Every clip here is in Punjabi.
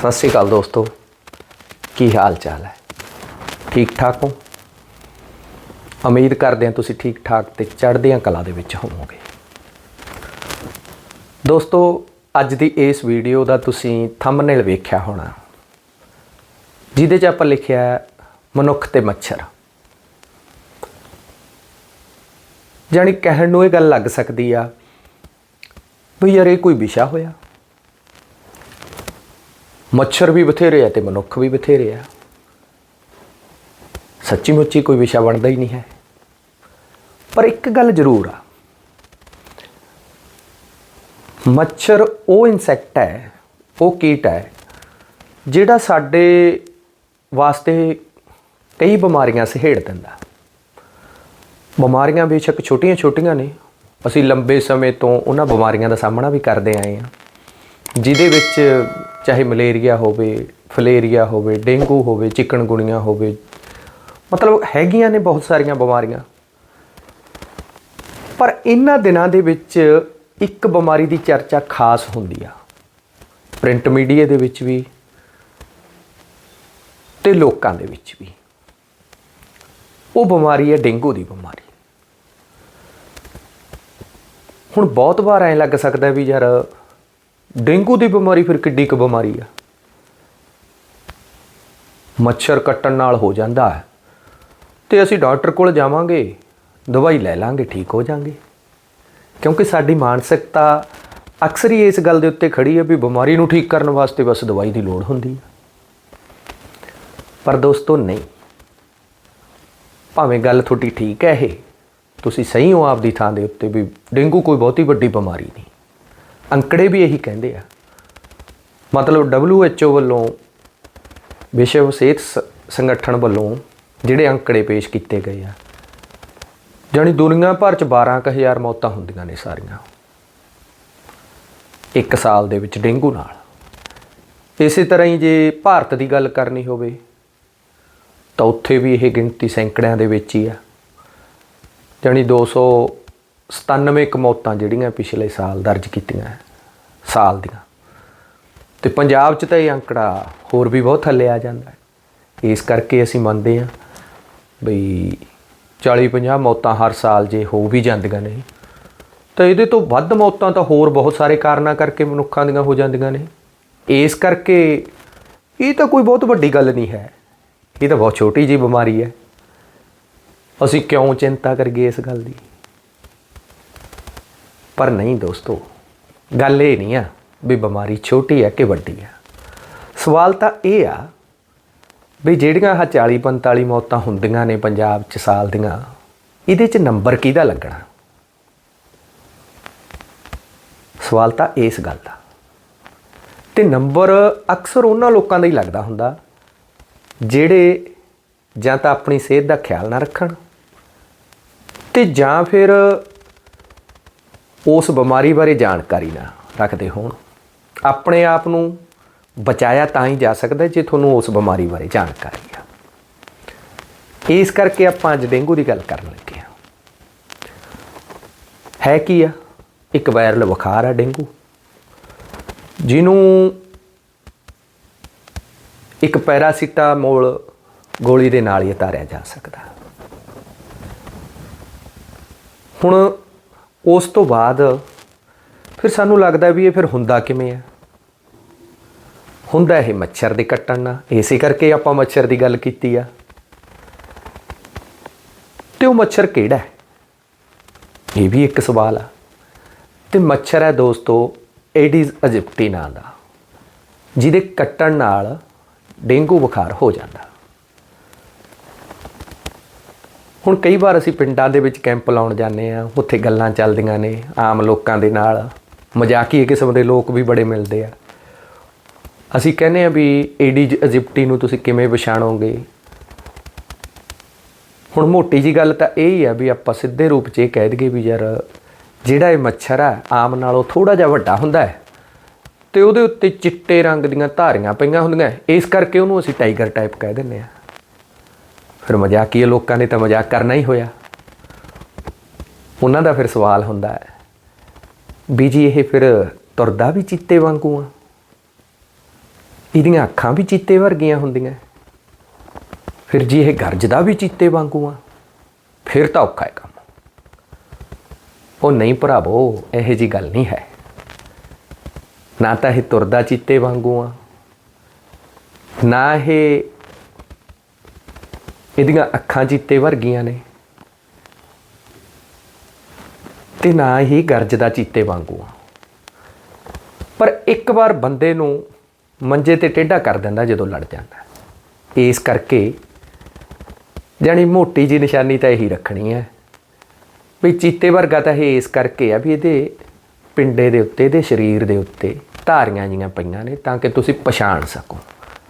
ਸਤਿ ਸ਼੍ਰੀ ਅਕਾਲ ਦੋਸਤੋ। ਕੀ ਹਾਲ ਚਾਲ ਹੈ? ਠੀਕ ਠਾਕ ਹੋ? ਉਮੀਦ ਕਰਦੇ ਹਾਂ ਤੁਸੀਂ ਠੀਕ ਠਾਕ ਤੇ ਚੜ੍ਹਦੀਆਂ ਕਲਾ ਦੇ ਵਿੱਚ ਹੋਵੋਗੇ। ਦੋਸਤੋ, ਅੱਜ ਦੀ ਇਸ ਵੀਡੀਓ ਦਾ ਤੁਸੀਂ ਥੰਬਨੇਲ ਵੇਖਿਆ ਹੋਣਾ। ਜਿਹਦੇ 'ਚ ਆਪਾਂ ਲਿਖਿਆ ਮਨੁੱਖ ਤੇ ਮੱਛਰ। ਜਾਣੀ ਕਹਿਣ ਨੂੰ ਇਹ ਗੱਲ ਲੱਗ ਸਕਦੀ ਆ ਵੀ ਯਾਰ ਇਹ ਕੋਈ ਵਿਸ਼ਾ ਹੋਇਆ? ਮੱਛਰ ਵੀ ਬਥੇਰੇ ਆ ਤੇ ਮਨੁੱਖ ਵੀ ਬਥੇਰੇ ਆ। ਸੱਚੀ ਮੁੱਚੀ ਕੋਈ ਵਿਸ਼ਾ ਬਣਦਾ ਹੀ ਨਹੀਂ ਹੈ। ਪਰ ਇੱਕ ਗੱਲ ਜ਼ਰੂਰ ਆ। ਮੱਛਰ ਉਹ ਇਨਸੈਕਟ ਹੈ, ਉਹ ਕੀਟ ਹੈ, ਜਿਹੜਾ ਸਾਡੇ ਵਾਸਤੇ ਕਈ ਬਿਮਾਰੀਆਂ ਸਹੇੜ ਦਿੰਦਾ। ਬਿਮਾਰੀਆਂ ਬੇਸ਼ੱਕ ਛੋਟੀਆਂ-ਛੋਟੀਆਂ ਨੇ। ਅਸੀਂ ਲੰਬੇ ਸਮੇਂ ਤੋਂ ਉਹਨਾਂ ਬਿਮਾਰੀਆਂ ਦਾ ਸਾਹਮਣਾ ਵੀ ਕਰਦੇ ਆਏ ਹਾਂ। ਜਿਹਦੇ ਵਿੱਚ ਚਾਹੇ ਮਲੇਰੀਆ ਹੋਵੇ, ਫਲੇਰੀਆ ਹੋਵੇ, ਡੇਂਗੂ ਹੋਵੇ, ਚਿਕਨਗੁਣੀਆ ਹੋਵੇ, ਮਤਲਬ ਹੈਗੀਆਂ ਨੇ ਬਹੁਤ ਸਾਰੀਆਂ ਬਿਮਾਰੀਆਂ। ਪਰ ਇਹਨਾਂ ਦਿਨਾਂ ਦੇ ਵਿੱਚ ਇੱਕ ਬਿਮਾਰੀ ਦੀ ਚਰਚਾ ਖਾਸ ਹੁੰਦੀ ਆ। ਪ੍ਰਿੰਟ ਮੀਡੀਆ ਦੇ ਵਿੱਚ ਵੀ ਤੇ ਲੋਕਾਂ ਦੇ ਵਿੱਚ ਵੀ। ਉਹ ਬਿਮਾਰੀ ਹੈ ਡੇਂਗੂ ਦੀ ਬਿਮਾਰੀ। ਹੁਣ ਬਹੁਤ ਵਾਰ ਐਂ ਲੱਗ ਸਕਦਾ ਵੀ ਯਾਰ ਡੇਂਗੂ ਦੀ ਬਿਮਾਰੀ ਫਿਰ ਕਿੱਡੀ ਕੁ ਬਿਮਾਰੀ ਆ? ਮੱਛਰ ਕੱਟਣ ਨਾਲ ਹੋ ਜਾਂਦਾ ਹੈ। ਤੇ ਅਸੀਂ ਡਾਕਟਰ ਕੋਲ ਜਾਵਾਂਗੇ, ਦਵਾਈ ਲੈ ਲਾਂਗੇ, ਠੀਕ ਹੋ ਜਾਾਂਗੇ। ਕਿਉਂਕਿ ਸਾਡੀ ਮਾਨਸਿਕਤਾ ਅਕਸਰ ਹੀ ਇਸ ਗੱਲ ਦੇ ਉੱਤੇ ਖੜੀ ਹੈ ਵੀ ਬਿਮਾਰੀ ਨੂੰ ਠੀਕ ਕਰਨ ਵਾਸਤੇ ਬਸ ਦਵਾਈ ਦੀ ਲੋੜ ਹੁੰਦੀ ਹੈ ਪਰ ਦੋਸਤੋ, ਨਹੀਂ। ਭਾਵੇਂ ਗੱਲ ਤੁਹਾਡੀ ਠੀਕ ਹੈ ਇਹ, ਤੁਸੀਂ ਸਹੀ ਹੋ ਆਪਦੀ ਥਾਂ ਦੇ ਉੱਤੇ ਵੀ ਡੇਂਗੂ ਕੋਈ ਬਹੁਤੀ ਵੱਡੀ ਬਿਮਾਰੀ ਨਹੀਂ। ਅੰਕੜੇ ਵੀ ਇਹੀ ਕਹਿੰਦੇ ਆ। ਮਤਲਬ WHO ਵੱਲੋਂ ਵਿਸ਼ਵ ਸਿਹਤ ਸੰਗਠਨ ਵੱਲੋਂ ਜਿਹੜੇ ਅੰਕੜੇ ਪੇਸ਼ ਕੀਤੇ ਗਏ ਆ ਜਾਨੀ ਦੁਨੀਆ ਭਰ ਚ 12000 ਮੌਤਾਂ ਹੁੰਦੀਆਂ ਨੇ ਸਾਰੀਆਂ। ਇੱਕ ਸਾਲ ਦੇ ਵਿੱਚ ਡੇਂਗੂ ਨਾਲ। ਇਸੇ ਤਰ੍ਹਾਂ ਹੀ ਜੇ ਭਾਰਤ ਦੀ ਗੱਲ ਕਰਨੀ ਹੋਵੇ, ਤਾਂ ਉੱਥੇ ਵੀ ਇਹ ਗਿਣਤੀ ਸੈਂਕੜਿਆਂ ਦੇ ਵਿੱਚ ਹੀ ਆ। ਜਾਨੀ 200 97 ਮੌਤਾਂ ਜਿਹੜੀਆਂ ਪਿਛਲੇ ਸਾਲ ਦਰਜ ਕੀਤੀਆਂ ਸਾਲ ਦੀਆਂ। ਤੇ ਪੰਜਾਬ 'ਚ ਤਾਂ ਇਹ ਅੰਕੜਾ ਹੋਰ ਵੀ ਬਹੁਤ ਥੱਲੇ ਆ ਜਾਂਦਾ ਇਸ ਕਰਕੇ ਅਸੀਂ ਮੰਨਦੇ ਹਾਂ ਬਈ 40-50 ਮੌਤਾਂ ਹਰ ਸਾਲ ਜੇ ਹੋ ਵੀ ਜਾਂਦੀਆਂ ਨੇ, ਤਾਂ ਇਹਦੇ ਤੋਂ ਵੱਧ ਮੌਤਾਂ ਤਾਂ ਹੋਰ ਬਹੁਤ ਸਾਰੇ ਕਾਰਨਾਂ ਕਰਕੇ ਮਨੁੱਖਾਂ ਦੀਆਂ ਹੋ ਜਾਂਦੀਆਂ ਨੇ। ਇਸ ਕਰਕੇ ਇਹ ਤਾਂ ਕੋਈ ਬਹੁਤ ਵੱਡੀ ਗੱਲ ਨਹੀਂ ਹੈ। ਇਹ ਤਾਂ ਬਹੁਤ ਛੋਟੀ ਜੀ ਬਿਮਾਰੀ ਹੈ। ਅਸੀਂ ਕਿਉਂ ਚਿੰਤਾ ਕਰੀਏ ਇਸ ਗੱਲ ਦੀ? ਪਰ ਨਹੀਂ ਦੋਸਤੋ, ਗੱਲ ਇਹ ਨਹੀਂ ਆ ਵੀ ਬਿਮਾਰੀ ਛੋਟੀ ਹੈ ਕਿ ਵੱਡੀ ਹੈ ਸਵਾਲ ਤਾਂ ਇਹ ਆ ਵੀ ਜਿਹੜੀਆਂ ਆਹ 40 45 ਮੌਤਾਂ ਹੁੰਦੀਆਂ ਨੇ ਪੰਜਾਬ 'ਚ ਸਾਲ ਦੀਆਂ, ਇਹਦੇ 'ਚ ਨੰਬਰ ਕਿਹਦਾ ਲੱਗਣਾ? ਸਵਾਲ ਤਾਂ ਇਸ ਗੱਲ ਦਾ। ਤੇ ਨੰਬਰ ਅਕਸਰ ਉਹਨਾਂ ਲੋਕਾਂ ਦਾ ਹੀ ਲੱਗਦਾ ਹੁੰਦਾ, ਜਿਹੜੇ ਜਾਂ ਤਾਂ ਆਪਣੀ ਸਿਹਤ ਦਾ ਖਿਆਲ ਨਾ ਰੱਖਣ ਤੇ ਜਾਂ ਫਿਰ ਉਸ ਬਿਮਾਰੀ ਬਾਰੇ ਜਾਣਕਾਰੀ ਨਾ ਰੱਖਦੇ ਹੋਣ। ਆਪਣੇ ਆਪ ਨੂੰ ਬਚਾਇਆ ਤਾਂ ਹੀ ਜਾ ਸਕਦਾ ਜੇ ਤੁਹਾਨੂੰ ਉਸ ਬਿਮਾਰੀ ਬਾਰੇ ਜਾਣਕਾਰੀ ਆ। ਇਸ ਕਰਕੇ ਆਪਾਂ ਅੱਜ ਡੇਂਗੂ ਦੀ ਗੱਲ ਕਰਨ ਲੱਗੇ ਹਾਂ। ਹੈ ਕੀ ਆ? ਇੱਕ ਵਾਇਰਲ ਬੁਖਾਰ ਆ ਡੇਂਗੂ, ਜਿਹਨੂੰ ਇੱਕ ਪੈਰਾਸੀਟਾਮੋਲ ਗੋਲੀ ਦੇ ਨਾਲ ਹੀ ਉਤਾਰਿਆ ਜਾ ਸਕਦਾ। ਹੁਣ ਉਸ ਤੋਂ ਬਾਅਦ ਫਿਰ ਸਾਨੂੰ ਲੱਗਦਾ ਵੀ ਇਹ ਫਿਰ ਹੁੰਦਾ ਕਿਵੇਂ ਆ? ਹੁੰਦਾ ਇਹ ਮੱਛਰ ਦੇ ਕੱਟਣ ਨਾਲ। ਇਸੇ ਕਰਕੇ ਆਪਾਂ ਮੱਛਰ ਦੀ ਗੱਲ ਕੀਤੀ ਆ। ਤੇ ਉਹ ਮੱਛਰ ਕਿਹੜਾ ਹੈ? ਇਹ ਵੀ ਇੱਕ ਸਵਾਲ ਆ। ਤੇ ਮੱਛਰ ਹੈ ਦੋਸਤੋ ਐਡੀਜ਼ ਅਜਿਪਟੀ ਨਾਂ ਦਾ। ਜਿਹਦੇ ਕੱਟਣ ਨਾਲ ਡੇਂਗੂ ਬੁਖਾਰ ਹੋ ਜਾਂਦਾ। ਹੁਣ ਕਈ ਵਾਰ ਅਸੀਂ ਪਿੰਡਾਂ ਦੇ ਵਿੱਚ ਕੈਂਪ ਲਾਉਣ ਜਾਂਦੇ ਆ ਉੱਥੇ ਗੱਲਾਂ ਚੱਲਦੀਆਂ ਨੇ, ਆਮ ਲੋਕਾਂ ਦੇ ਨਾਲ। ਮਜ਼ਾਕੀਏ ਕਿਸਮ ਦੇ ਲੋਕ ਵੀ ਬੜੇ ਮਿਲਦੇ ਆ। ਅਸੀਂ ਕਹਿੰਦੇ ਆ ਵੀ ਏਡੀਜ ਇਜਿਪਟੀ ਨੂੰ ਤੁਸੀਂ ਕਿਵੇਂ ਪਛਾਣੋਗੇ? ਹੁਣ ਮੋਟੀ ਜੀ ਗੱਲ ਤਾਂ ਇਹ ਹੀ ਆ ਵੀ ਆਪਾਂ ਸਿੱਧੇ ਰੂਪ 'ਚ ਇਹ ਕਹਿ ਦਈਏ ਵੀ ਯਾਰ, ਜਿਹੜਾ ਇਹ ਮੱਛਰ ਆ, ਆਮ ਨਾਲੋਂ ਥੋੜਾ ਜਿਹਾ ਵੱਡਾ ਹੁੰਦਾ ਹੈ। ਤੇ ਉਹਦੇ ਉੱਤੇ ਚਿੱਟੇ ਰੰਗ ਦੀਆਂ ਧਾਰੀਆਂ ਪਈਆਂ ਹੁੰਦੀਆਂ। ਇਸ ਕਰਕੇ ਉਹਨੂੰ ਅਸੀਂ ਟਾਈਗਰ ਟਾਈਪ ਕਹਿ ਦਿੰਦੇ ਆ ਫਿਰ ਮਜ਼ਾਕੀਏ ਲੋਕਾਂ ਨੇ ਤਾਂ ਮਜ਼ਾਕ ਕਰਨਾ ਹੀ ਹੋਇਆ। ਉਹਨਾਂ ਦਾ ਫਿਰ ਸਵਾਲ ਹੁੰਦਾ ਹੈ ਵੀ ਜੀ ਇਹ ਫਿਰ ਤੁਰਦਾ ਵੀ ਚੀਤੇ ਵਾਂਗੂ ਆ? ਇਹਦੀਆਂ ਅੱਖਾਂ ਵੀ ਚੀਤੇ ਵਰਗੀਆਂ ਹੁੰਦੀਆਂ। ਫਿਰ ਜੀ ਇਹ ਗਰਜਦਾ ਵੀ ਚੀਤੇ ਵਾਂਗੂ ਆ? ਫਿਰ ਤਾਂ ਔਖਾ ਹੈ ਕੰਮ। ਉਹ ਨਹੀਂ ਭਰਾਵੋ, ਇਹੋ ਜੀ ਗੱਲ ਨਹੀਂ ਹੈ। ਨਾ ਤਾਂ ਇਹ ਤੁਰਦਾ ਚੀਤੇ ਵਾਂਗੂ ਆ। ਨਾ ਇਹ ਇਹਦੀਆਂ ਅੱਖਾਂ ਚੀਤੇ ਵਰਗੀਆਂ ਨੇ ਤੇ ਨਾ ਹੀ ਗਰਜਦਾ ਚੀਤੇ ਵਾਂਗੂ ਪਰ ਇੱਕ ਵਾਰ ਬੰਦੇ ਨੂੰ ਮੰਜੇ ਤੇ ਟੇਢਾ ਕਰ ਦਿੰਦਾ ਜਦੋਂ ਲੜ ਜਾਂਦਾ। ਇਸ ਕਰਕੇ ਜਾਣੀ ਮੋਟੀ ਜੀ ਨਿਸ਼ਾਨੀ ਤਾਂ ਇਹੀ ਰੱਖਣੀ ਹੈ। ਵੀ ਚੀਤੇ ਵਰਗਾ ਤਾਂ ਇਹ ਇਸ ਕਰਕੇ ਆ ਵੀ ਇਹਦੇ ਪਿੰਡੇ ਦੇ ਉੱਤੇ, ਇਹਦੇ ਸਰੀਰ ਦੇ ਉੱਤੇ ਧਾਰੀਆਂ ਜੀਆਂ ਪਈਆਂ ਨੇ ਤਾਂ ਕਿ ਤੁਸੀਂ ਪਛਾਣ ਸਕੋ।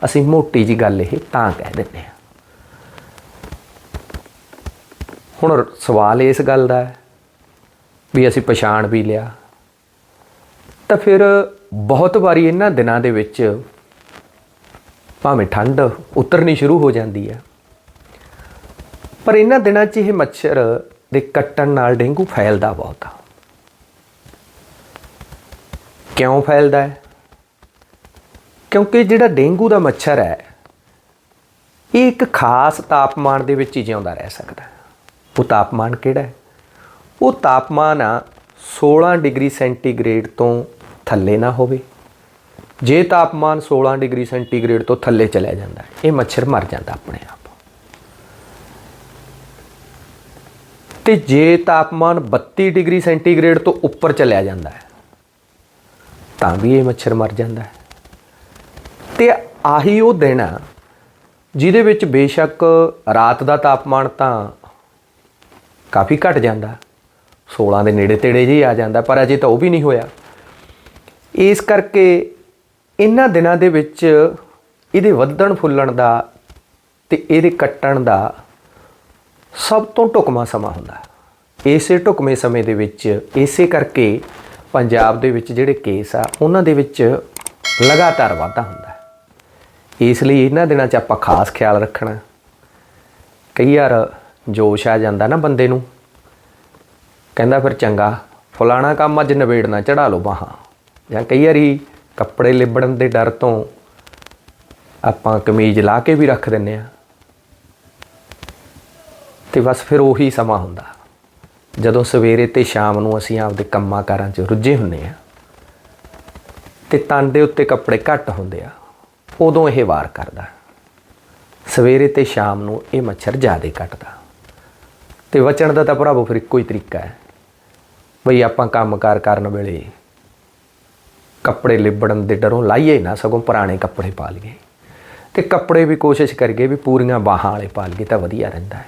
ਅਸੀਂ ਮੋਟੀ ਜੀ ਗੱਲ ਇਹ ਤਾਂ ਕਹਿ ਦਿੰਦੇ ਹਾਂ। ਹੁਣ ਸਵਾਲ ਇਸ ਗੱਲ ਦਾ ਹੈ ਵੀ ਅਸੀਂ ਪਛਾਣ ਵੀ ਲਿਆ। ਤਾਂ ਫਿਰ ਬਹੁਤ ਵਾਰੀ ਇਹਨਾਂ ਦਿਨਾਂ ਦੇ ਵਿੱਚ ਭਾਵੇਂ ਠੰਡ ਉਤਰਨੀ ਸ਼ੁਰੂ ਹੋ ਜਾਂਦੀ ਹੈ, ਪਰ ਇਹਨਾਂ ਦਿਨਾਂ 'ਚ ਇਹ ਮੱਛਰ ਦੇ ਕੱਟਣ ਨਾਲ ਡੇਂਗੂ ਫੈਲਦਾ ਬਹੁਤ ਆ। ਕਿਉਂ ਫੈਲਦਾ ਹੈ? ਕਿਉਂਕਿ ਜਿਹੜਾ ਡੇਂਗੂ ਦਾ ਮੱਛਰ ਹੈ, ਇਹ ਇੱਕ ਖਾਸ ਤਾਪਮਾਨ ਦੇ ਵਿੱਚ ਹੀ ਜਿਉਂਦਾ ਰਹਿ ਸਕਦਾ ਹੈ। ਉਹ ਤਾਪਮਾਨ ਕਿਹੜਾ ਹੈ? ਉਹ ਤਾਪਮਾਨ ਆ 16 ਡਿਗਰੀ ਸੈਂਟੀਗ੍ਰੇਡ ਤੋਂ ਥੱਲੇ ਨਾ ਹੋਵੇ। ਜੇ ਤਾਪਮਾਨ 16 ਡਿਗਰੀ ਸੈਂਟੀਗ੍ਰੇਡ ਤੋਂ ਥੱਲੇ ਚਲਿਆ ਜਾਂਦਾ ਇਹ ਮੱਛਰ ਮਰ ਜਾਂਦਾ ਆਪਣੇ ਆਪ। ਤੇ ਜੇ ਤਾਪਮਾਨ 32 ਡਿਗਰੀ ਸੈਂਟੀਗ੍ਰੇਡ ਤੋਂ ਉੱਪਰ ਚਲਿਆ ਜਾਂਦਾ ਹੈ, ਤਾਂ ਵੀ ਇਹ ਮੱਛਰ ਮਰ ਜਾਂਦਾ ਹੈ। ਤੇ ਆਹੀ ਉਹ ਦਿਨ ਆ ਜਿਹਦੇ ਵਿੱਚ ਬੇਸ਼ੱਕ ਰਾਤ ਦਾ ਤਾਪਮਾਨ ਤਾਂ ਕਾਫੀ ਘਟ ਜਾਂਦਾ। 16 ਦੇ ਨੇੜੇ ਤੇੜੇ ਜੀ ਆ ਜਾਂਦਾ, ਪਰ ਅਜੇ ਤਾਂ ਉਹ ਵੀ ਨਹੀਂ ਹੋਇਆ। ਇਸ ਕਰਕੇ ਇਹਨਾਂ ਦਿਨਾਂ ਦੇ ਵਿੱਚ ਇਹਦੇ ਵਧਣ ਫੁੱਲਣ ਦਾ ਤੇ ਇਹਦੇ ਕੱਟਣ ਦਾ ਸਭ ਤੋਂ ਢੁਕਮਾ ਸਮਾਂ ਹੁੰਦਾ। ਇਸੇ ਢੁਕਮੇ ਸਮੇਂ ਦੇ ਵਿੱਚ, ਇਸੇ ਕਰਕੇ ਪੰਜਾਬ ਦੇ ਵਿੱਚ ਜਿਹੜੇ ਕੇਸ ਆ, ਉਹਨਾਂ ਦੇ ਵਿੱਚ ਲਗਾਤਾਰ ਵਾਧਾ ਹੁੰਦਾ। ਇਸ ਲਈ ਇਹਨਾਂ ਦਿਨਾਂ 'ਚ ਆਪਾਂ ਖਾਸ ਖਿਆਲ ਰੱਖਣਾ। ਕਈ ਵਾਰ ਜੋਸ਼ ਆ ਜਾਂਦਾ ਨਾ ਬੰਦੇ ਨੂੰ। ਕਹਿੰਦਾ ਫਿਰ ਚੰਗਾ, ਫਲਾਣਾ ਕੰਮ ਅੱਜ ਨਵੇੜਨਾ ਚੜਾ ਲਓ ਬਾਹਾਂ। ਜਾਂ ਕਈ ਵਾਰੀ ਕੱਪੜੇ ਲਿਬੜਨ ਦੇ ਡਰ ਤੋਂ ਆਪਾਂ ਕਮੀਜ਼ ਲਾ ਕੇ ਵੀ ਰੱਖ ਦਿੰਨੇ ਆ ਤੇ ਬਸ ਫਿਰ ਉਹੀ ਸਮਾਂ ਹੁੰਦਾ। ਜਦੋਂ ਸਵੇਰੇ ਤੇ ਸ਼ਾਮ ਨੂੰ ਅਸੀਂ ਆਪਦੇ ਕੰਮਾਂ ਕਾਰਾਂ 'ਚ ਰੁੱਝੇ ਹੁੰਨੇ ਆ ਤੇ ਤਨ ਦੇ ਉੱਤੇ ਕੱਪੜੇ ਘੱਟ ਹੁੰਦੇ ਆ, ਉਦੋਂ ਇਹ ਵਾਰ ਕਰਦਾ। ਸਵੇਰੇ ਤੇ ਸ਼ਾਮ ਨੂੰ ਇਹ ਮੱਛਰ ਜ਼ਿਆਦਾ ਕੱਟਦਾ ਤੇ ਬਚਣ ਦਾ ਤਾਂ ਭਰਾਵੋ ਫਿਰ ਇੱਕੋ ਹੀ ਤਰੀਕਾ ਹੈ। ਬਈ ਆਪਾਂ ਕੰਮਕਾਰ ਕਰਨ ਵੇਲੇ ਕੱਪੜੇ ਲਿਬੜਨ ਦੇ ਡਰੋਂ ਲਾਈਏ ਨਾ, ਸਗੋਂ ਪੁਰਾਣੇ ਕੱਪੜੇ ਪਾ ਲਈਏ। ਤੇ ਕੱਪੜੇ ਵੀ ਕੋਸ਼ਿਸ਼ ਕਰੀਏ ਵੀ ਪੂਰੀਆਂ ਬਾਹਾਂ ਵਾਲੇ ਪਾ ਲਈਏ ਤਾਂ ਵਧੀਆ ਰਹਿੰਦਾ ਹੈ।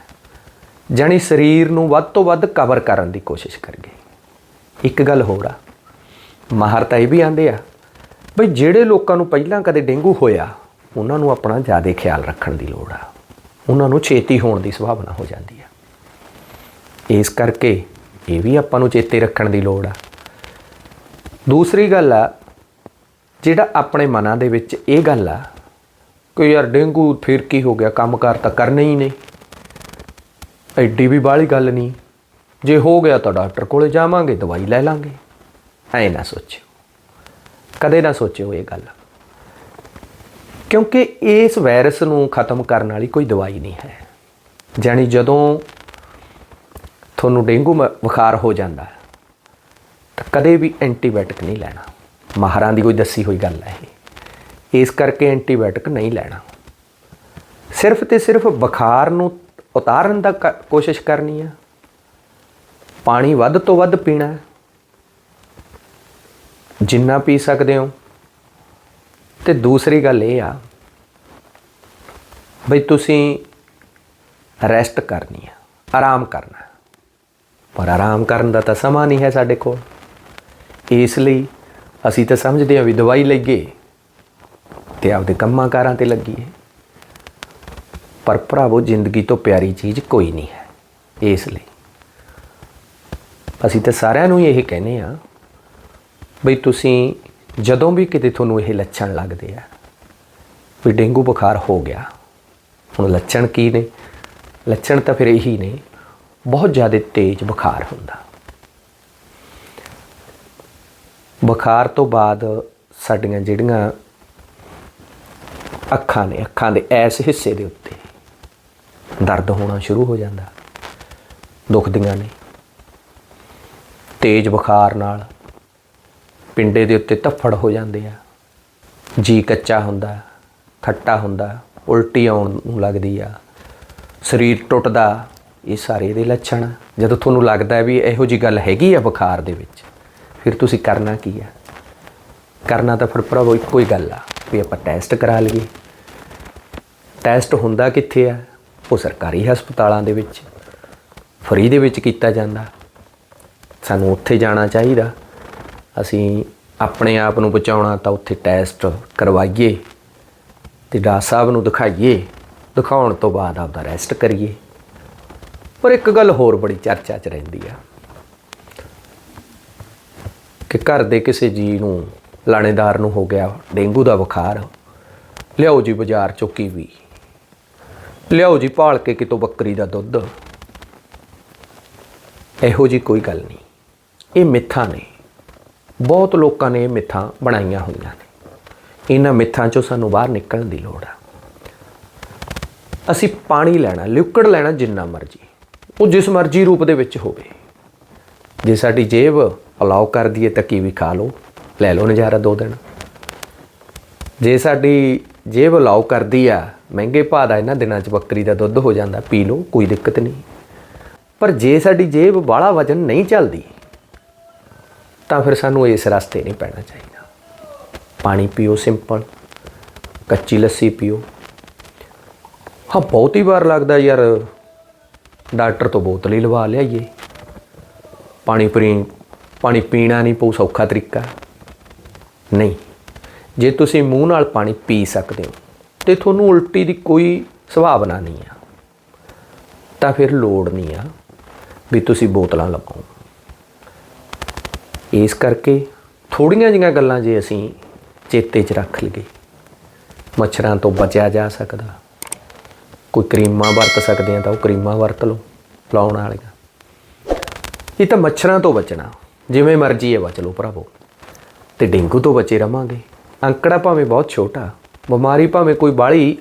ਜਾਣੀ ਸਰੀਰ ਨੂੰ ਵੱਧ ਤੋਂ ਵੱਧ ਕਵਰ ਕਰਨ ਦੀ ਕੋਸ਼ਿਸ਼ ਕਰੀਏ। ਇੱਕ ਗੱਲ ਹੋਰ ਆ, ਮਾਹਰ ਤਾਂ ਇਹ ਵੀ ਆਂਦੇ ਆ, ਬਈ ਜਿਹੜੇ ਲੋਕਾਂ ਨੂੰ ਪਹਿਲਾਂ ਕਦੇ ਡੇਂਗੂ ਹੋਇਆ, ਉਹਨਾਂ ਨੂੰ ਆਪਣਾ ਜ਼ਿਆਦਾ ਖਿਆਲ ਰੱਖਣ ਦੀ ਲੋੜ ਆ। ਉਹਨਾਂ ਨੂੰ ਛੇਤੀ ਹੋਣ ਦੀ ਸੰਭਾਵਨਾ ਹੋ ਜਾਂਦੀ ਆ। ਇਸ ਕਰਕੇ ਇਹ ਵੀ ਆਪਾਂ ਨੂੰ ਚੇਤੇ ਰੱਖਣ ਦੀ ਲੋੜ ਆ। ਦੂਸਰੀ ਗੱਲ ਆ, ਜਿਹੜਾ ਆਪਣੇ ਮਨਾਂ ਦੇ ਵਿੱਚ ਇਹ ਗੱਲ ਆ ਕਿ ਯਾਰ ਡੇਂਗੂ ਫਿਰ ਕੀ ਹੋ ਗਿਆ, ਕੰਮਕਾਰ ਤਾਂ ਕਰਨੇ ਹੀ ਨੇ ਐਡੀ ਵੀ ਬਾਹਲੀ ਗੱਲ ਨਹੀਂ। ਜੇ ਹੋ ਗਿਆ ਤਾਂ ਡਾਕਟਰ ਕੋਲੇ ਜਾਵਾਂਗੇ, ਦਵਾਈ ਲੈ ਲਾਂਗੇ। ਐ ਨਾ ਸੋਚਿਓ। ਕਦੇ ਨਾ ਸੋਚਿਓ ਇਹ ਗੱਲ। ਕਿਉਂਕਿ ਇਸ ਵਾਇਰਸ ਨੂੰ ਖਤਮ ਕਰਨ ਵਾਲੀ ਕੋਈ ਦਵਾਈ ਨਹੀਂ ਹੈ। ਜਾਣੀ ਜਦੋਂ ਤੁਹਾਨੂੰ ਡੇਂਗੂ ਬੁਖਾਰ ਹੋ ਜਾਂਦਾ ਤਾਂ ਕਦੇ ਵੀ ਐਂਟੀਬਾਇਓਟਿਕ ਨਹੀਂ ਲੈਣਾ। ਮਾਹਰਾਂ ਦੀ ਕੋਈ ਦੱਸੀ ਹੋਈ ਗੱਲ ਹੈ ਇਹ। ਇਸ ਕਰਕੇ ਐਂਟੀਬਾਇਓਟਿਕ ਨਹੀਂ ਲੈਣਾ। ਸਿਰਫ ਤੇ ਸਿਰਫ ਬੁਖਾਰ ਨੂੰ ਉਤਾਰਨ ਦਾ ਕ- ਕੋਸ਼ਿਸ਼ ਕਰਨੀ ਆ ਪਾਣੀ ਵੱਧ ਤੋਂ ਵੱਧ ਪੀਣਾ ਜਿੰਨਾ ਪੀ ਸਕਦੇ ਹੋ। ਤੇ ਦੂਸਰੀ ਗੱਲ ਇਹ ਆ ਬਈ ਤੁਸੀਂ ਰੈਸਟ ਕਰਨੀ ਆ ਆਰਾਮ ਕਰਨਾ ਪਰ ਆਰਾਮ ਕਰਨ ਦਾ ਤਾਂ ਸਮਾਂ ਨਹੀਂ ਹੈ ਸਾਡੇ ਕੋਲ। ਇਸ ਲਈ ਅਸੀਂ ਤਾਂ ਸਮਝਦੇ ਹਾਂ ਵੀ ਦਵਾਈ ਲਈਏ ਤੇ ਆਪਦੇ ਕੰਮਾਂ ਕਾਰਾਂ ਤੇ ਲੱਗੀਏ। ਪਰ ਭਰਾਵੋ, ਜ਼ਿੰਦਗੀ ਤੋਂ ਪਿਆਰੀ ਚੀਜ਼ ਕੋਈ ਨਹੀਂ ਹੈ। ਇਸ ਲਈ ਅਸੀਂ ਤਾਂ ਸਾਰਿਆਂ ਨੂੰ ਹੀ ਇਹ ਕਹਿੰਦੇ ਆ ਬਈ ਤੁਸੀਂ ਜਦੋਂ ਵੀ ਕਿਤੇ ਤੁਹਾਨੂੰ ਇਹ ਲੱਛਣ ਲੱਗਦੇ ਆ, ਵੀ ਡੇਂਗੂ ਬੁਖਾਰ ਹੋ ਗਿਆ, ਹੁਣ ਲੱਛਣ ਕੀ ਨੇ? ਲੱਛਣ ਤਾਂ ਫਿਰ ਇਹੀ ਨੇ ਬਹੁਤ ਜ਼ਿਆਦਾ ਤੇਜ਼ ਬੁਖਾਰ ਹੁੰਦਾ। ਬੁਖਾਰ ਤੋਂ ਬਾਅਦ ਸਾਡੀਆਂ ਜਿਹੜੀਆਂ ਅੱਖਾਂ ਨੇ, ਅੱਖਾਂ ਦੇ ਐਸ ਹਿੱਸੇ ਦੇ ਉੱਤੇ ਦਰਦ ਹੋਣਾ ਸ਼ੁਰੂ ਹੋ ਜਾਂਦਾ। ਦੁਖਦੀਆਂ ਨੇ। ਤੇਜ਼ ਬੁਖਾਰ ਨਾਲ ਪਿੰਡੇ ਦੇ ਉੱਤੇ ਧੱਫੜ ਹੋ ਜਾਂਦੇ ਆ। ਜੀ ਕੱਚਾ ਹੁੰਦਾ, ਖੱਟਾ ਹੁੰਦਾ, ਉਲਟੀ ਆਉਣ ਨੂੰ ਲੱਗਦੀ ਆ। ਸਰੀਰ ਟੁੱਟਦਾ ਇਹ ਸਾਰੇ ਇਹਦੇ ਲੱਛਣ ਆ। ਜਦੋਂ ਤੁਹਾਨੂੰ ਲੱਗਦਾ ਵੀ ਇਹੋ ਜੀ ਗੱਲ ਹੈਗੀ ਆ ਬੁਖਾਰ ਦੇ ਵਿੱਚ, ਫਿਰ ਤੁਸੀਂ ਕਰਨਾ ਕੀ ਆ? ਕਰਨਾ ਤਾਂ ਫਿਰ ਭਰਾਵੋ ਇੱਕੋ ਹੀ ਗੱਲ ਆ ਵੀ ਆਪਾਂ ਟੈਸਟ ਕਰਾ ਲਈਏ। ਟੈਸਟ ਹੁੰਦਾ ਕਿੱਥੇ ਆ? ਉਹ ਸਰਕਾਰੀ ਹਸਪਤਾਲਾਂ ਦੇ ਵਿੱਚ, ਫਰੀ ਦੇ ਵਿੱਚ ਕੀਤਾ ਜਾਂਦਾ। ਸਾਨੂੰ ਉੱਥੇ ਜਾਣਾ ਚਾਹੀਦਾ। ਅਸੀਂ ਆਪਣੇ ਆਪ ਨੂੰ ਬਚਾਉਣਾ ਤਾਂ ਉੱਥੇ ਟੈਸਟ ਕਰਵਾਈਏ ਤੇ ਡਾਕਟਰ ਸਾਹਿਬ ਨੂੰ ਦਿਖਾਈਏ। ਦਿਖਾਉਣ ਤੋਂ ਬਾਅਦ ਆਪਦਾ ਰੈਸਟ ਕਰੀਏ। ਪਰ ਇੱਕ ਗੱਲ ਹੋਰ ਬੜੀ ਚਰਚਾ 'ਚ ਰਹਿੰਦੀ ਆ ਕਿ ਘਰ ਦੇ ਕਿਸੇ ਜੀ ਨੂੰ, ਲਾਣੇਦਾਰ ਨੂੰ ਹੋ ਗਿਆ ਡੇਂਗੂ ਦਾ ਬੁਖਾਰ, ਲਿਆਓ ਜੀ ਬਾਜ਼ਾਰ ਚੋਂ ਕੀਵੀ, ਲਿਆਓ ਜੀ ਭਾਲ ਕੇ ਕਿਤੋਂ ਬੱਕਰੀ ਦਾ ਦੁੱਧ। ਇਹੋ ਜੀ ਕੋਈ ਗੱਲ ਨਹੀਂ। ਇਹ ਮਿੱਥਾਂ ਨੇ। ਬਹੁਤ ਲੋਕਾਂ ਨੇ ਇਹ ਮਿੱਥਾਂ ਬਣਾਈਆਂ ਹੋਈਆਂ ਨੇ। ਇਹਨਾਂ ਮਿੱਥਾਂ ਚੋਂ ਸਾਨੂੰ ਬਾਹਰ ਨਿਕਲਣ ਦੀ ਲੋੜ ਆ। ਅਸੀਂ ਪਾਣੀ ਲੈਣਾ ਲਿਕੁਇਡ ਲੈਣਾ ਜਿੰਨਾ ਮਰਜ਼ੀ। ਉਹ ਜਿਸ ਮਰਜ਼ੀ ਰੂਪ ਦੇ ਵਿੱਚ ਹੋਵੇ। ਜੇ ਸਾਡੀ ਜੇਬ ਅਲਾਉ ਕਰਦੀ ਹੈ ਤਾਂ ਕੀ ਵੀ ਖਾ ਲਓ, ਲੈ ਲਓ ਨਜ਼ਾਰਾ ਦੋ ਦਿਨ। ਜੇ ਸਾਡੀ ਜੇਬ ਅਲਾਉ ਕਰਦੀ ਆ, ਮਹਿੰਗੇ ਭਾਅ ਦਾ ਇਹਨਾਂ ਦਿਨਾਂ 'ਚ ਬੱਕਰੀ ਦਾ ਦੁੱਧ ਹੋ ਜਾਂਦਾ, ਪੀ ਲਓ, ਕੋਈ ਦਿੱਕਤ ਨਹੀਂ। ਪਰ ਜੇ ਸਾਡੀ ਜੇਬ ਬਾਹਲਾ ਵਜਨ ਨਹੀਂ ਚੱਲਦੀ, ਤਾਂ ਫਿਰ ਸਾਨੂੰ ਇਸ ਰਸਤੇ ਨਹੀਂ ਪੈਣਾ ਚਾਹੀਦਾ। ਪਾਣੀ ਪੀਓ ਸਿੰਪਲ, ਕੱਚੀ ਲੱਸੀ ਪੀਓ। ਹਾਂ, ਬਹੁਤੀ ਵਾਰ ਲੱਗਦਾ ਯਾਰ ਡਾਕਟਰ ਤੋਂ ਬੋਤਲ ਹੀ ਲਵਾ ਲਿਆਈਏ। ਪਾਣੀ ਪੀ ਪਾਣੀ ਪੀਣਾ ਨਹੀਂ ਪਊ, ਸੌਖਾ ਤਰੀਕਾ ਨਹੀਂ, ਜੇ ਤੁਸੀਂ ਮੂੰਹ ਨਾਲ ਪਾਣੀ ਪੀ ਸਕਦੇ ਹੋ, ਤੇ ਤੁਹਾਨੂੰ ਉਲਟੀ ਦੀ ਕੋਈ ਸੁਭਾਵਨਾ ਨਹੀਂ ਆ। ਤਾਂ ਫਿਰ ਲੋੜ ਨਹੀਂ ਆ ਵੀ ਤੁਸੀਂ ਬੋਤਲਾਂ ਲਵਾਓ। ਇਸ ਕਰਕੇ ਥੋੜੀਆਂ ਜਿਹੀਆਂ ਗੱਲਾਂ ਜੇ ਅਸੀਂ ਚੇਤੇ 'ਚ ਰੱਖ ਲਈਏ, ਮੱਛਰਾਂ ਤੋਂ ਬਚਿਆ ਜਾ ਸਕਦਾ। ਕੋਈ ਕਰੀਮਾਂ ਵਰਤ ਸਕਦੇ ਆ ਤਾਂ ਉਹ ਕਰੀਮਾਂ ਵਰਤ ਲਓ, ਲਾਉਣ ਵਾਲੀਆਂ। ਇਹ ਤਾਂ ਮੱਛਰਾਂ ਤੋਂ ਬਚਣਾ। ਜਿਵੇਂ ਮਰਜ਼ੀ ਹੈ ਬਚ ਲਓ ਭਰਾਵੋ। ਤੇ ਡੇਂਗੂ ਤੋਂ ਬਚੇ ਰਵਾਂਗੇ। ਅੰਕੜਾ ਭਾਵੇਂ ਬਹੁਤ ਛੋਟਾ, ਬਿਮਾਰੀ ਭਾਵੇਂ ਕੋਈ ਬਾਲੀ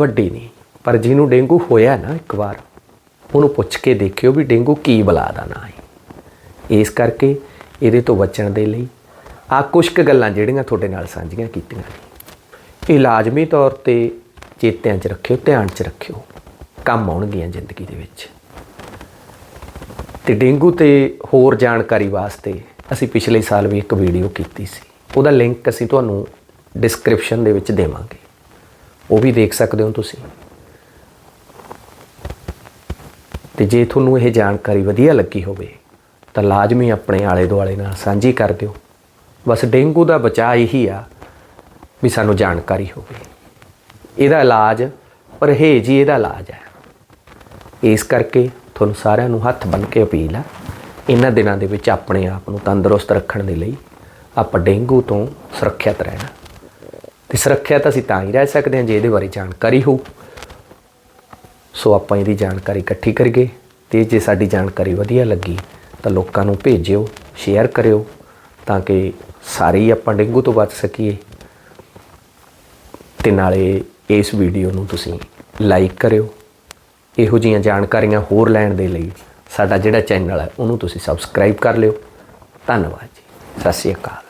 ਵੱਡੀ ਨਹੀਂ। ਪਰ ਜਿਹਨੂੰ ਡੇਂਗੂ ਹੋਇਆ ਨਾ ਇੱਕ ਵਾਰ, ਉਹਨੂੰ ਪੁੱਛ ਕੇ ਦੇਖਿਓ ਵੀ ਡੇਂਗੂ ਕੀ ਬਲਾ ਦਾ ਨਾਂ ਹੈ। ਇਸ ਕਰਕੇ ਇਹਦੇ ਤੋਂ ਬਚਣ ਦੇ ਲਈ ਆ ਕੁਝ ਕੁ ਗੱਲਾਂ ਜਿਹੜੀਆਂ ਤੁਹਾਡੇ ਨਾਲ ਸਾਂਝੀਆਂ ਕੀਤੀਆਂ ਨੇ। ਇਹ ਲਾਜ਼ਮੀ ਤੌਰ ਤੇ ਚੇਤਿਆਂ 'ਚ ਰੱਖਿਓ, ਧਿਆਨ 'ਚ ਰੱਖਿਓ। ਕੰਮ ਆਉਣਗੀਆਂ ਜ਼ਿੰਦਗੀ ਦੇ ਵਿੱਚ। ਤੇ ਡੇਂਗੂ ਤੇ ਹੋਰ ਜਾਣਕਾਰੀ ਵਾਸਤੇ ਅਸੀਂ ਪਿਛਲੇ ਸਾਲ ਵੀ ਇੱਕ ਵੀਡੀਓ ਕੀਤੀ ਸੀ। ਉਹਦਾ ਲਿੰਕ ਅਸੀਂ ਤੁਹਾਨੂੰ ਡਿਸਕ੍ਰਿਪਸ਼ਨ ਦੇ ਵਿੱਚ ਦੇਵਾਂਗੇ। ਉਹ ਵੀ ਦੇਖ ਸਕਦੇ ਹੋ ਤੁਸੀਂ। ਤੇ ਜੇ ਤੁਹਾਨੂੰ ਇਹ ਜਾਣਕਾਰੀ ਵਧੀਆ ਲੱਗੀ ਹੋਵੇ, ਤਾਂ ਲਾਜ਼ਮੀ ਆਪਣੇ ਆਲੇ ਦੁਆਲੇ ਨਾਲ ਸਾਂਝੀ ਕਰ ਦਿਓ। ਬਸ ਡੇਂਗੂ ਦਾ ਬਚਾਅ ਇਹੀ ਆ ਵੀ ਸਾਨੂੰ ਜਾਣਕਾਰੀ ਹੋਵੇ। ਇਹਦਾ ਇਲਾਜ ਪਰਹੇਜ਼ ਹੀ ਇਹਦਾ ਇਲਾਜ ਹੈ। ਇਸ ਕਰਕੇ ਤੁਹਾਨੂੰ ਸਾਰਿਆਂ ਨੂੰ ਹੱਥ ਬੰਨ੍ਹ ਕੇ ਅਪੀਲ ਆ, ਇਹਨਾਂ ਦਿਨਾਂ ਦੇ ਵਿੱਚ ਆਪਣੇ ਆਪ ਨੂੰ ਤੰਦਰੁਸਤ ਰੱਖਣ ਦੇ ਲਈ ਆਪਾਂ ਡੇਂਗੂ ਤੋਂ ਸੁਰੱਖਿਅਤ ਰਹਿਣਾ। ਤੇ ਸੁਰੱਖਿਅਤ ਅਸੀਂ ਤਾਂ ਹੀ ਰਹਿ ਸਕਦੇ ਹਾਂ ਜੇ ਇਹਦੇ ਬਾਰੇ ਜਾਣਕਾਰੀ ਹੋ ਸੋ ਆਪਾਂ ਇਹਦੀ ਜਾਣਕਾਰੀ ਇਕੱਠੀ ਕਰੀਏ ਤੇ ਜੇ ਸਾਡੀ ਜਾਣਕਾਰੀ ਵਧੀਆ ਲੱਗੀ ਤਾਂ ਲੋਕਾਂ ਨੂੰ ਭੇਜਿਓ ਸ਼ੇਅਰ ਕਰਿਓ ਤਾਂ ਕਿ ਸਾਰੇ ਹੀ ਆਪਾਂ ਡੇਂਗੂ ਤੋਂ ਬਚ ਸਕੀਏ। ਤੇ ਨਾਲੇ ਇਸ ਵੀਡੀਓ ਨੂੰ ਤੁਸੀਂ ਲਾਈਕ ਕਰਿਓ। ਇਹੋ ਜੀਆਂ ਜਾਣਕਾਰੀਆਂ ਹੋਰ ਲੈਣ ਦੇ ਲਈ ਸਾਡਾ ਜਿਹੜਾ ਚੈਨਲ ਹੈ, ਉਹਨੂੰ ਤੁਸੀਂ ਸਬਸਕ੍ਰਾਈਬ ਕਰ ਲਿਓ। ਧੰਨਵਾਦ ਜੀ। ਸਤਿ ਸ਼੍ਰੀ ਅਕਾਲ।